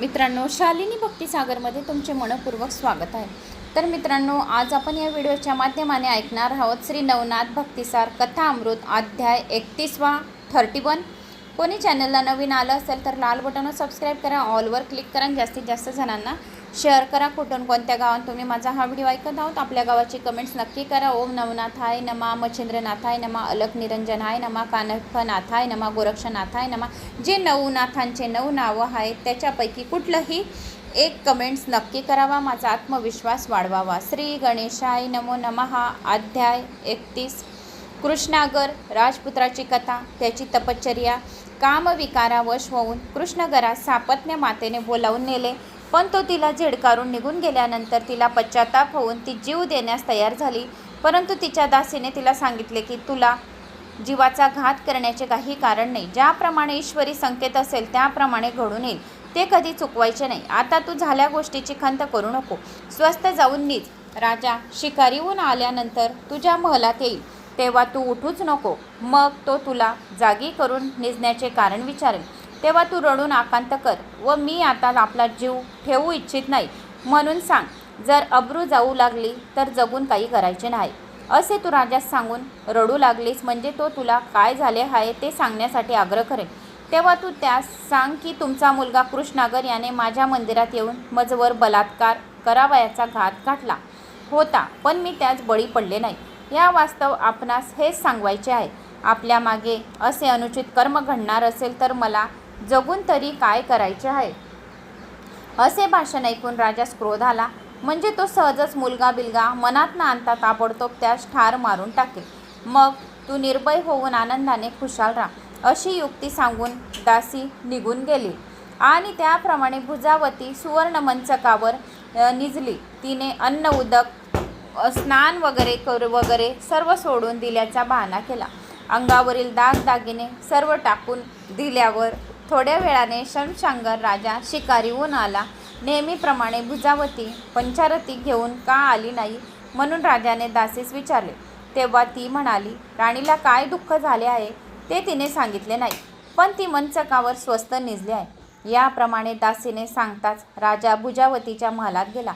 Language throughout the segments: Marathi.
मित्रांनो शालिनी भक्तिसागरमध्ये तुमचे मनपूर्वक स्वागत आहे. तर मित्रांनो आज आपण या व्हिडिओच्या माध्यमाने ऐकणार आहोत श्री नवनाथ भक्तिसार कथा अमृत अध्याय एकतीसवा थर्टी वन कोणी चॅनलला नवीन आलं असेल तर लाल बटनवर सबस्क्राईब करा ऑलवर क्लिक करा जास्तीत जास्त जणांना शेअर करा कुठून कोणत्या गावात तुम्ही माझा हा व्हिडिओ ऐकत आहोत. आपल्या गावाची कमेंट्स नक्की करा. ओम नवनाथाय नमा. मच्छिंद्रनाथाय नमा. अलक निरंजनाय नमा. कानफनाथाय नमा. गोरक्षनाथाय नमा. जे नऊ नाथांचे नऊ नावं आहेत त्याच्यापैकी कुठलंही एक कमेंट्स नक्की करावा. माझा आत्मविश्वास वाढवावा. श्री गणेशाय नमो नमहा अध्याय एकतीस. कृष्णागर राजपुत्राची कथा त्याची तपश्चर्या कामविकारावश होऊन कृष्णगरात सापत्न्य मातेने बोलावून नेले. पण तो तिला झिडकारून निघून गेल्यानंतर तिला पश्चाताप होऊन ती जीव देण्यास तयार झाली. परंतु तिच्या दासीने तिला सांगितले की तुला जीवाचा घात करण्याचे काही कारण नाही. ज्याप्रमाणे ईश्वरी संकेत असेल त्याप्रमाणे घडून येईल. ते कधी चुकवायचे नाही. आता तू झाल्या गोष्टीची खंत करू नको. स्वस्त जाऊन नीच राजा शिकारीहून आल्यानंतर तुझ्या महलात येईल. तेव्हा तू उठूच नको. मग तो तुला जागी करून निजण्याचे कारण विचारेल. तेव्हा तू रडून आकांत कर व मी आता आपला जीव ठेवू इच्छित नाही. म्हणून सांग जर अब्रू जाऊ लागली तर जगून काही करायचे नाही. असे तू राजास सांगून रडू लागलीस म्हणजे तो तुला काय झाले आहे ते सांगण्यासाठी आग्रह करेल तेव्हा तू त्यास सांग की तुमचा मुलगा कृष्णागर याने माझ्या मंदिरात येऊन मजवर बलात्कार करावयाचा घात गाठला होता पण मी त्यास बळी पडले नाही. या वास्तव आपणास हेच सांगवायचे आहे. आपल्या मागे असे अनुचित कर्म घडणार असेल तर मला जगून तरी काय करायचे आहे? असे भाषण ऐकून राजास क्रोध आला. म्हणजे तो सहजच मुलगा बिलगा मनात न आणता ताबडतोब त्यास ठार मारून टाकेल. मग तू निर्भय होऊन आनंदाने खुशाल राहा अशी युक्ती सांगून दासी निघून गेली. आणि त्याप्रमाणे भुजावती सुवर्णमंचकावर निजली. तिने अन्न उदक स्नान वगैरे कर वगैरे सर्व सोडून दिल्याचा बहाणा केला. अंगावरील दागदागिने सर्व टाकून दिल्यावर थोड्या वेळाने शमशांगर राजा शिकारीहून आला. नेहमीप्रमाणे भुजावती पंचारती घेऊन का आली नाही? म्हणून राजाने दासीस विचारले. तेव्हा ती म्हणाली राणीला काय दुःख झाले आहे ते तिने सांगितले नाही. पण ती मंचकावर स्वस्त निजली आहे. याप्रमाणे दासीने सांगताच राजा भुजावतीच्या महालात गेला.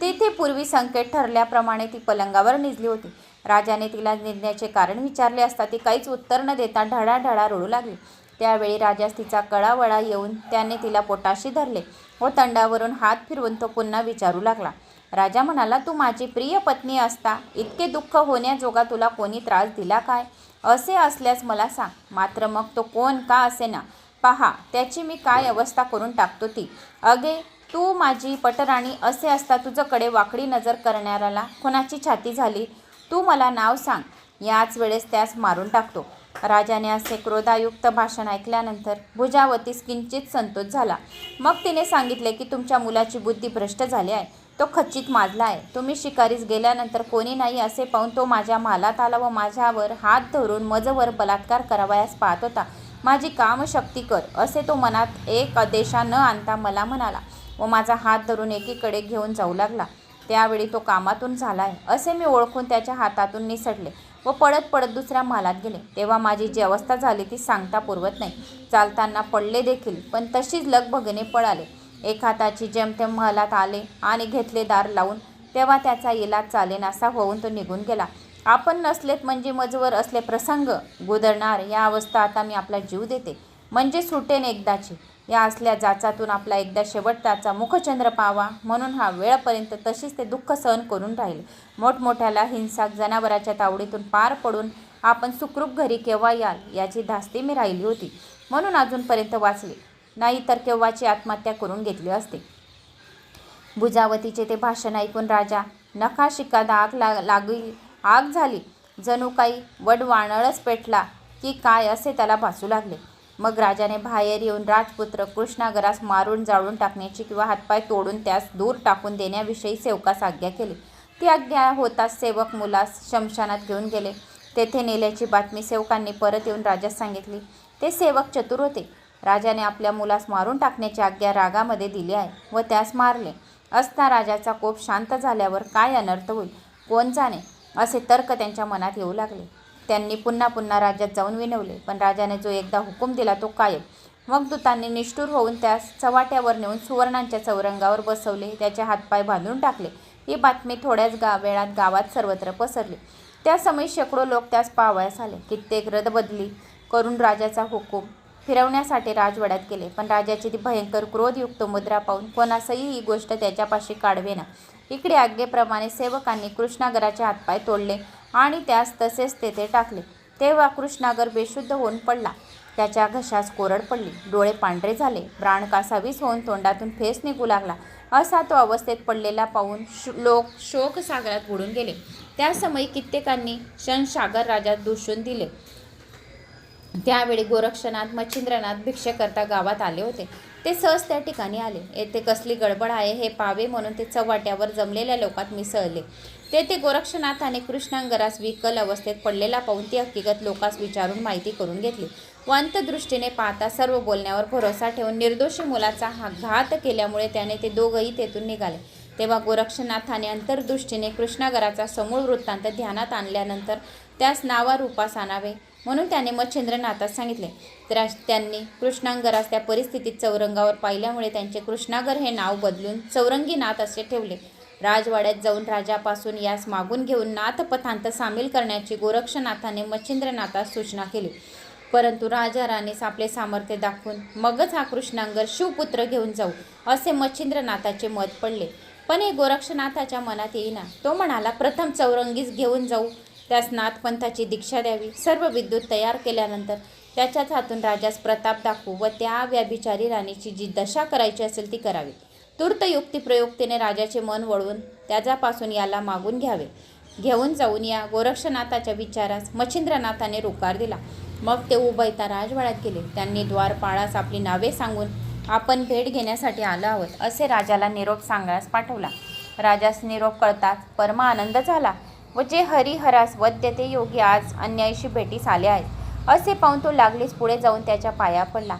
तेथे पूर्वी संकेत ठरल्याप्रमाणे ती पलंगावर निजली होती. राजाने तिला निघण्याचे कारण विचारले असता ती काहीच उत्तर न देता ढळाढळा रडू लागली. त्यावेळी राजास तिचा कळावळा येऊन त्याने तिला पोटाशी धरले व तंडावरून हात फिरवून तो पुन्हा विचारू लागला. राजा म्हणाला तू माझी प्रिय पत्नी असता. इतके दुःख होण्याजोगा तुला कोणी त्रास दिला काय? असे असल्यास मला सांग. मात्र मग तो कोण का असे ना पहा त्याची मी काय अवस्था करून टाकतो ती? अगे तू माझी पटराणी असे असता तुझ्याकडे वाकडी नजर करणाऱ्याला कोणाची छाती झाली? तू मला नाव सांग. याच वेळेस त्यास मारून टाकतो. राजाने असे क्रोधायुक्त भाषण ऐकल्यानंतर भुजावतीस किंचित संतोष झाला. मग तिने सांगितले की तुमच्या मुलाची बुद्धी भ्रष्ट झाली आहे. तो खच्चित माजला आहे. तुम्ही शिकारीस गेल्यानंतर कोणी नाही असे पाहून तो माझ्या मालात आला व माझ्यावर हात धरून मजवर बलात्कार करावयास पाहत होता. माझी कामशक्ती कर असे तो मनात एक आदेशा न आणता मला म्हणाला व माझा हात धरून एकीकडे घेऊन जाऊ लागला. त्यावेळी तो कामातून झाला आहे. असे मी ओळखून त्याच्या हातातून निसटले. व पडत पडत दुसऱ्या महालात गेले. तेव्हा माझी जी अवस्था झाली ती सांगता पुरवत नाही. चालताना पडले देखील पण तशीच लगभगने पळाले. एक हाताची जेमतेम महालात आले आणि घेतले दार लावून तेव्हा त्याचा इलाज चालेनासा होऊन तो निघून गेला. आपण नसलेत म्हणजे मजवर असले प्रसंग. गुदरणार या अवस्था आता मी आपला जीव देते. म्हणजे सुटेन एकदाची. या असल्या जाचातून आपला एकदा शेवटचा मुखचंद्र पावा. म्हणून हा वेळपर्यंत तशीच ते दुःख सहन करून राहिले. मोठमोठ्याला हिंसाक जनावराच्या तावडीतून पार पडून आपण सुखरूप घरी केव्हा याल याची धास्ती मी राहिली होती. म्हणून अजूनपर्यंत वाचले. नाही तर केव्हाची आत्महत्या करून घेतली असते. भुजावतीचे ते भाषण ऐकून राजा नखाशिकात आग ला लागली आग झाली. जणू काही वडवाणळच पेटला की काय असे त्याला भासू लागले. मग राजाने बाहेर येऊन राजपुत्र कृष्णागरास मारून जाळून टाकण्याची किंवा हातपाय तोडून त्यास दूर टाकून देण्याविषयी सेवकास आज्ञा केली. ती आज्ञा होताच सेवक मुलास शमशानात घेऊन गेले. तेथे नेल्याची बातमी सेवकांनी परत येऊन राजास सांगितली. ते सेवक चतुर होते. राजाने आपल्या मुलास मारून टाकण्याची आज्ञा रागामध्ये दिली आहे व त्यास मारले. असता राजाचा कोप शांत झाल्यावर काय अनर्थ होईल? कोण जाणे? असे तर्क त्यांच्या मनात येऊ लागले. त्यांनी पुन्हा पुन्हा राज्यात जाऊन विनवले. पण राजाने जो एकदा हुकूम दिला तो कायम. मग दूतांनी निष्ठूर होऊन त्यास चव्हाट्यावर नेऊन सुवर्णांच्या चौरंगावर बसवले. त्याचे हातपाय बांधून टाकले. ही बातमी थोड्याच गा वेळात गावात सर्वत्र पसरली. त्या समयी शेकडो लोक त्यास पाहावयास आले. कित्येक रदबदली करून राजाचा हुकूम फिरवण्यासाठी राजवाड्यात गेले. पण राजाची ती भयंकर क्रोधयुक्त मुद्रा पाहून कोणासही ही गोष्ट त्याच्यापाशी काढवेना. इकडे आज्ञेप्रमाणे सेवकांनी कृष्णागराचे हातपाय तोडले. आणि त्यास तसेच तेथे टाकले. तेव्हा कृष्णागर बेशुद्ध होऊन पडला. त्याच्या घशास कोरड पडली. डोळे पांढरे झाले. प्राण कासावीस होऊन तोंडातून फेस निघू लागला. असा तो अवस्थेत पडलेला पाहून शो लोक शोकसागरात बुडून गेले. त्यासमयी कित्येकांनी क्षणसागर राजात दूषून दिले. त्यावेळी गोरक्षनाथ मच्छिंद्रनाथ भिक्षेकरता गावात आले होते. ते सहज त्या ठिकाणी आले. येथे कसली गडबड आहे हे पावे म्हणून ते चव्हाट्यावर जमलेल्या लोकात मिसळले. तेथे गोरक्षनाथाने कृष्णांगरास विकल अवस्थेत पडलेला पाहून ती हकीकत लोकास विचारून माहिती करून घेतली. व अंतदृष्टीने पाहता सर्व बोलण्यावर भरोसा ठेवून निर्दोषी मुलाचा हा घात केल्यामुळे त्याने ते दोघंही तेथून निघाले. तेव्हा गोरक्षनाथाने अंतर्दृष्टीने कृष्णागराचा समूळ वृत्तांत ध्यानात आणल्यानंतर त्यास नावारूपास आणावे म्हणून त्याने मच्छिंद्रनाथास सांगितले. तर त्यांनी कृष्णांगरास त्या परिस्थितीत चौरंगावर पाहिल्यामुळे त्यांचे कृष्णागर हे नाव बदलून चौरंगीनाथ असे ठेवले. राजवाड्यात जाऊन राजापासून यास मागून घेऊन नाथपथांत सामील करण्याची गोरक्षनाथाने मच्छिंद्रनाथास सूचना केली. परंतु राजा राणीस आपले सामर्थ्य दाखवून मगच हा कृष्णांगर शिवपुत्र घेऊन जाऊ असे मच्छिंद्रनाथाचे मत पडले. पण हे गोरक्षनाथाच्या मनात येईना. तो म्हणाला प्रथम चौरंगीस घेऊन जाऊ. त्यास नाथपंथाची दीक्षा द्यावी. सर्व विद्युत तयार केल्यानंतर त्याच्याच हातून राजास प्रताप दाखवू व त्या व्याभिचारी राणीची जी दशा करायची असेल ती करावी. तूर्त युक्तिप्रयुक्तीने राजाचे मन वळवून त्याच्यापासून याला मागून घ्यावे. घेऊन जाऊन या गोरक्षनाथाच्या विचारास मच्छिंद्रनाथाने रुकार दिला. मग ते उभयता राजवाड्यात गेले. त्यांनी द्वारपाळास आपली नावे सांगून आपण भेट घेण्यासाठी आलो आहोत असे राजाला निरोप सांगण्यास पाठवला. राजास निरोप कळताच परमा आनंद झाला व जे हरिहरास वद्य ते योगी आज अन्यायशी भेटीस आले आहेत असे पाहून तो लागलीच पुढे जाऊन त्याच्या पाया पडला.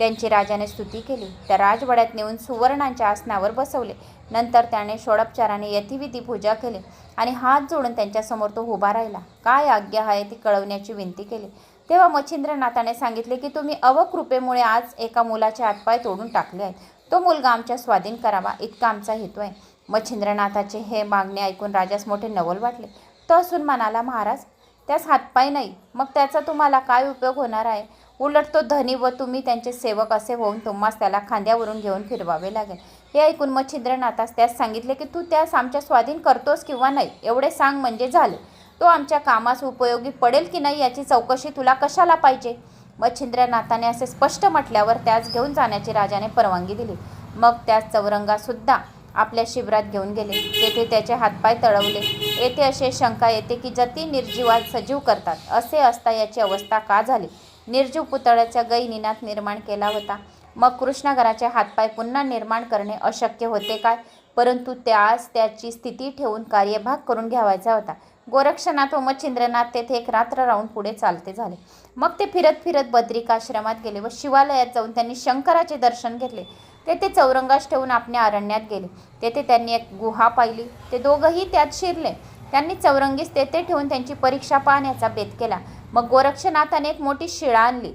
त्यांची राजाने स्तुती केली. त्या राजवाड्यात नेऊन सुवर्णांच्या आसनावर बसवले. नंतर त्याने षोडपचाराने यथिविधी पूजा केली आणि हात जोडून त्यांच्यासमोर तो उभा राहिला. काय आज्ञा आहे ती कळवण्याची विनंती केली. तेव्हा मच्छिंद्रनाथाने सांगितले की तुम्ही अवकृपेमुळे आज एका मुलाचे हातपाय तोडून टाकले आहेत. तो मुलगा आमच्या स्वाधीन करावा इतका आमचा हेतू आहे. मच्छिंद्रनाथाचे हे मागणे ऐकून राजास मोठे नवल वाटले. तो असून म्हणाला महाराज त्यास हातपाय नाही. मग त्याचा तुम्हाला काय उपयोग होणार आहे? उलट तो धनी व तुम्ही त्यांचे सेवक असे होऊन तुम्हास त्याला खांद्यावरून घेऊन फिरवावे लागेल. हे ऐकून मच्छिंद्रनाथास त्यास सांगितले की तू त्यास आमच्या स्वाधीन करतोस किंवा नाही एवढे सांग म्हणजे झाले. तो आमच्या कामास उपयोगी पडेल की नाही याची चौकशी तुला कशाला पाहिजे? मच्छिंद्रनाथाने असे स्पष्ट म्हटल्यावर त्यास घेऊन जाण्याची राजाने परवानगी दिली. मग त्यास चौरंगासुद्धा आपल्या शिबिरात घेऊन गेले. तेथे त्याचे हातपाय तळवले. येथे असे शंका येते की जती निर्जीवात सजीव करतात असे असता याची अवस्था का झाली? निर्जीव पुतळ्याच्या गैनिनात निर्माण केला होता. मग कृष्णागराचे हातपाय पुन्हा निर्माण करणे अशक्य होते काय? परंतु त्यास त्याची स्थिती ठेवून कार्यभाग करून घ्यावायचा होता. गोरक्षनाथ व मच्छिंद्रनाथ तेथे एक रात्र राहून पुढे चालते झाले. मग ते फिरत फिरत बद्रिकाश्रमात गेले व शिवालयात जाऊन त्यांनी शंकराचे दर्शन घेतले. तेथे चौरंगास ठेवून आपल्या अरण्यात गेले. तेथे त्यांनी एक गुहा पाहिली. ते दोघंही त्यात शिरले. त्यांनी चौरंगीस तेथे ठेवून त्यांची परीक्षा पाहण्याचा बेत केला. मग गोरक्षनाथाने एक मोठी शिळा आणली.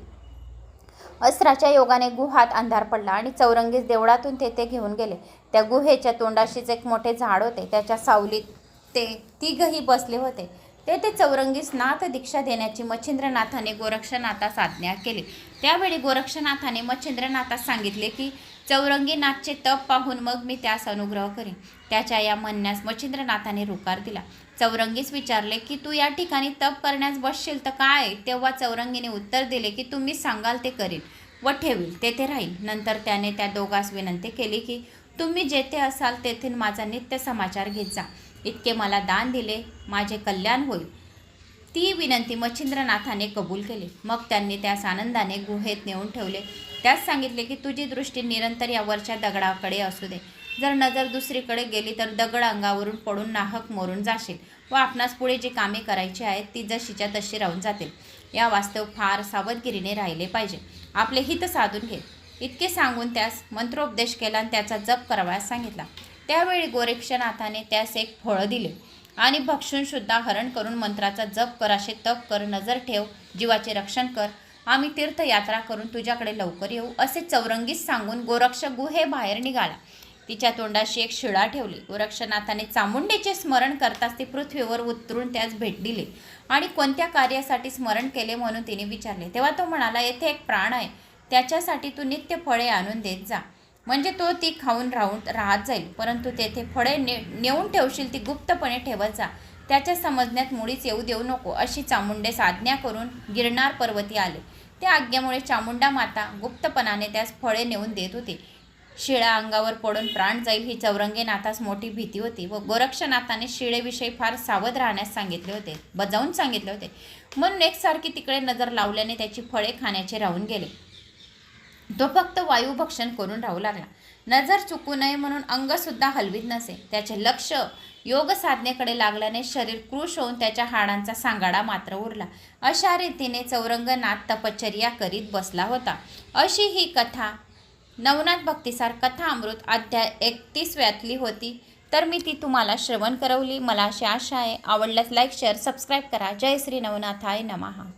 अस्त्राच्या योगाने गुहात अंधार पडला आणि चौरंगीस देवळातून तेथे घेऊन गेले. त्या गुहेच्या तोंडाशीच एक मोठे झाड होते. त्याच्या सावलीत ते तिघही बसले होते. तेथे चौरंगीस नाथ दीक्षा देण्याची मच्छिंद्रनाथाने गोरक्षनाथास आज्ञा केली. त्यावेळी गोरक्षनाथाने मच्छिंद्रनाथास सांगितले की चौरंगीनाथचे तप पाहून मग मी त्यास अनुग्रह करीन. त्याच्या या म्हणण्यास मच्छिंद्रनाथाने रुकार दिला. चौरंगीस विचारले की तू या ठिकाणी तप करण्यास बसशील तर काय? तेव्हा चौरंगीने उत्तर दिले की तुम्ही सांगाल ते करीन. व ठेवील तेथे राहील. नंतर त्याने त्या दोघास विनंती केली की तुम्ही जेथे असाल तेथील माझा नित्य समाचार घेत जा. इतके मला दान दिले माझे कल्याण होईल. ती विनंती मच्छिंद्रनाथाने कबूल केली. मग त्यांनी त्यास आनंदाने गुहेत नेऊन ठेवले. त्यास सांगितले की तुझी दृष्टी निरंतर या वरच्या दगडाकडे असू दे. जर नजर दुसरीकडे गेली तर दगड अंगावरून पडून नाहक मोरून जाशील व आपणास पुढे जी कामे करायची आहेत ती जशीच्या तशी राहून जातील. या वास्तव फार सावधगिरीने राहिले पाहिजे. आपले हित साधून घे. इतके सांगून त्यास मंत्रोपदेश केला आणि त्याचा जप करावयास सांगितला. त्यावेळी गोरक्षनाथाने त्यास एक फळं दिले आणि भक्षूनसुद्धा हरण करून मंत्राचा जप कर असे तप कर नजर ठेव जीवाचे रक्षण कर आम्ही तीर्थयात्रा करून तुझ्याकडे लवकर येऊ असे चौरंगीस सांगून गोरक्ष गुहेबाहेर निघाला. तिच्या तोंडाशी एक शिळा ठेवली. गोरक्षनाथाने चामुंडेचे स्मरण करताच ती पृथ्वीवर उतरून त्यास भेट दिली आणि कोणत्या कार्यासाठी स्मरण केले म्हणून तिने विचारले. तेव्हा तो म्हणाला येथे एक प्राण आहे. त्याच्यासाठी तू नित्य फळे आणून देत जा. म्हणजे तो ती खाऊन राहून राहत जाईल. परंतु तेथे फळे ने नेऊन ठेवशील ती गुप्तपणे ठेवत जा. त्याच्या समजण्यात मुळीच येऊ देऊ नको अशी चामुंडेस आज्ञा करून गिरणार पर्वती आले. त्या आज्ञेमुळे चामुंडा माता गुप्तपणाने त्यास फळे नेऊन देत होती. शिळा अंगावर पडून प्राण जाईल ही चौरंगीनाथास मोठी भीती होती व गोरक्षनाथाने शिळेविषयी फार सावध राहण्यास सांगितले होते बजावून सांगितले होते. म्हणून एकसारखी तिकडे नजर लावल्याने त्याची फळे खाण्याचे राहून गेले. तो फक्त वायुभक्षण करून राहू लागला. नजर चुकू नये म्हणून अंगसुद्धा हलवीत नसे. त्याचे लक्ष योग साधनेकडे लागल्याने शरीर कृश होऊन त्याच्या हाडांचा सांगाडा मात्र उरला. अशा रीतीने चौरंगनाथ तपश्चर्या करीत बसला होता. अशी ही कथा नवनाथ भक्तिसार कथा अमृत अध्याय एकतीसव्यातली होती. तर मी ती तुम्हाला श्रवण करवली. मला अशी आशा आहे. आवडल्यास लाईक शेअर सबस्क्राईब करा. जय श्री नवनाथाय नमहा